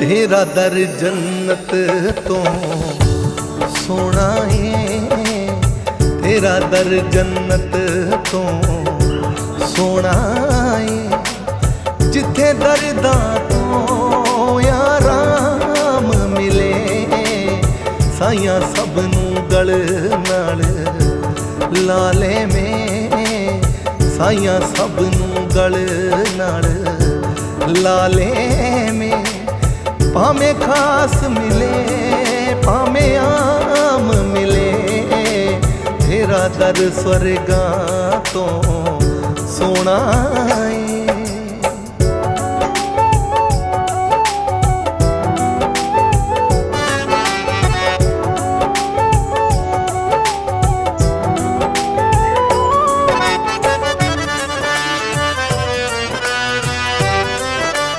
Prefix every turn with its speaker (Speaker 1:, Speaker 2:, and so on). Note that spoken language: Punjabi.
Speaker 1: ਤੇਰਾ ਦਰ ਜੰਨਤ ਤੋਂ ਸੋਹਣਾ ਏ। ਤੇਰਾ ਦਰ ਜੰਨਤ ਤੋਂ ਸੋਹਣਾ ਏ। ਜਿੱਥੇ ਦਰਦਾਂ ਤੋਂ ਆਰਾਮ ਮਿਲੇ, ਸਾਈਆਂ ਸਭ ਨੂੰ ਗਲ ਨਾਲ ਲਾਲੇ ਮੇ। ਸਾਈਆਂ ਸਭ ਨੂੰ ਗਲ ਨਾਲ ਲਾਲੇ ਮੇ। ਭਾਵੇਂ ਖਾਸ ਮਿਲੇ ਭਾਵੇਂ ਆਮ ਮਿਲੇ ਤੇਰਾ ਦਰ ਸਵਰਗਾਂ ਤੋਂ ਸੋਹਣਾ